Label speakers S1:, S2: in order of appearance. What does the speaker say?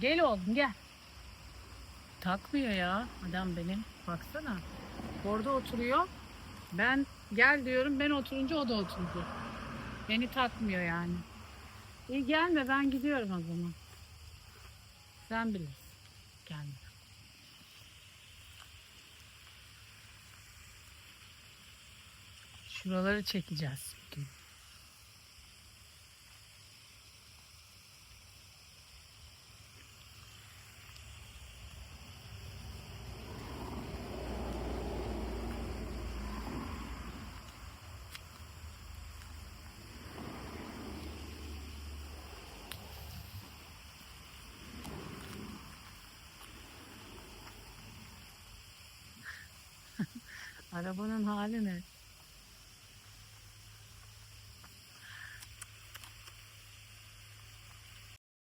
S1: Gel oğlum gel. Takmıyor ya adam benim. Baksana. Orada oturuyor. Ben gel diyorum. Ben oturunca o da oturdu. Beni takmıyor yani. İyi gelme ben gidiyorum o zaman. Sen bilirsin. Gelme. Şuraları çekeceğiz Arabanın hali ne?